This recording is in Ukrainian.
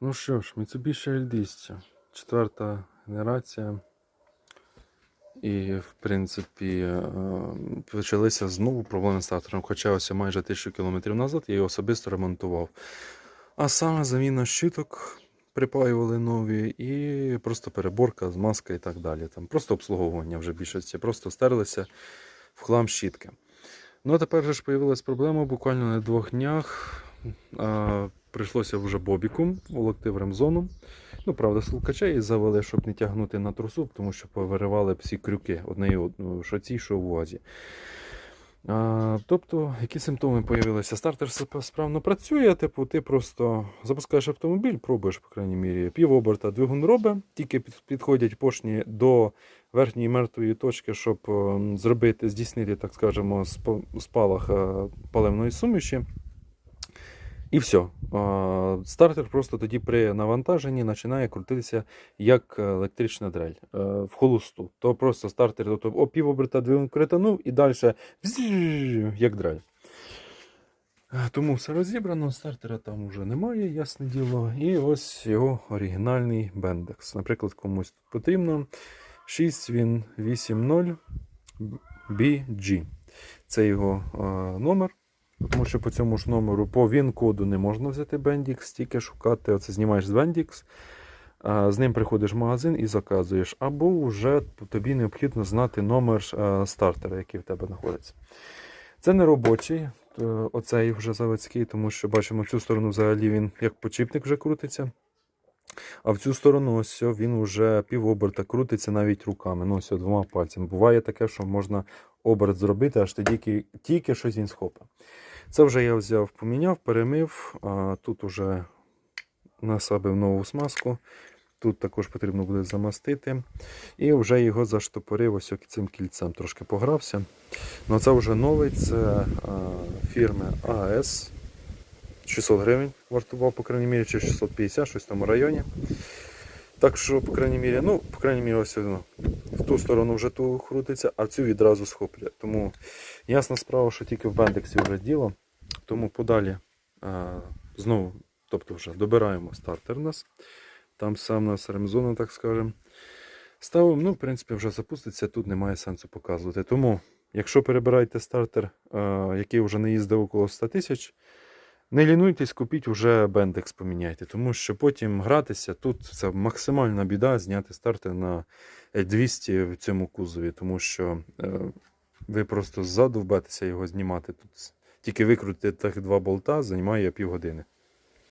Ну що ж, Mitsubishi L200, четверта генерація. І, в принципі, е, почалися знову проблеми з стартером. Хоча ось майже 1000 км назад я його особисто ремонтував. А саме заміна щиток припаювали нові і просто переборка, змазка і так далі. Там просто обслуговування вже більшості. Просто стерлися в хлам щітки. Ну а тепер же ж появилась проблема буквально на двох днях. Прийшлося вже бобіком волокти в ремзону. Ну, правда, силкачей завели, щоб не тягнути на трусу, тому що повиривали всі крюки одне і одну, що ці, що в УАЗі. А, тобто, які симптоми з'явилися? Стартер справно працює, типу, ти просто запускаєш автомобіль, пробуєш, по крайній мірі, півоберта двигун робить, тільки підходять поршні до верхньої мертвої точки, щоб е, зробити, здійснити, так скажемо, спалах е, паливної суміші. І все. Стартер просто тоді при навантаженні починає крутитися як електрична дрель е, в холосту. То просто стартер тобто, о, двигун кританув і далі як дрель. Тому все розібрано, стартера там вже немає, ясне діло. І ось його оригінальний бендекс. Наприклад, комусь потрібно 6 він 80 BG. Це його номер. Тому що по цьому ж номеру по він-коду не можна взяти Bendix, тільки шукати. Оце знімаєш з Bendix, з ним приходиш в магазин і заказуєш. Або вже тобі необхідно знати номер стартера, який в тебе знаходиться. Це не робочий, оцей вже заводський, тому що бачимо, цю сторону взагалі він як почіпник вже крутиться. А в цю сторону ось він вже півоберта крутиться навіть руками, ну ось двома пальцями. Буває таке, що можна оберт зробити, аж тоді тільки, щось він схопить. Це вже я взяв, поміняв, перемив. А тут вже насабив нову смазку. Тут також потрібно буде замастити. І вже його заштопорив ось цим кільцем. Трошки погрався. Ну це вже новий, це фірми АС. 600 гривень вартував, по крайній мірі, чи 650, щось в тому районі. Так що, по крайній мірі, ну, по крайній мірі, ось воно. В ту сторону вже ту крутиться, а цю відразу схоплює. Тому ясна справа, що тільки в бендексі вже діло. Тому подалі а, знову, тобто вже добираємо стартер у нас. Там сам у нас ремзона, так скажемо. Ставимо, ну, в принципі, вже запуститься, тут немає сенсу показувати. Тому, якщо перебираєте стартер, а, який вже не їздив около 100 тисяч, не лінуйтесь, купіть уже бендекс поміняйте, тому що потім гратися тут це максимальна біда зняти старти на 200 в цьому кузові, тому що е, ви просто задовбетеся його знімати. Тут тільки викрутити тих два болта займає півгодини.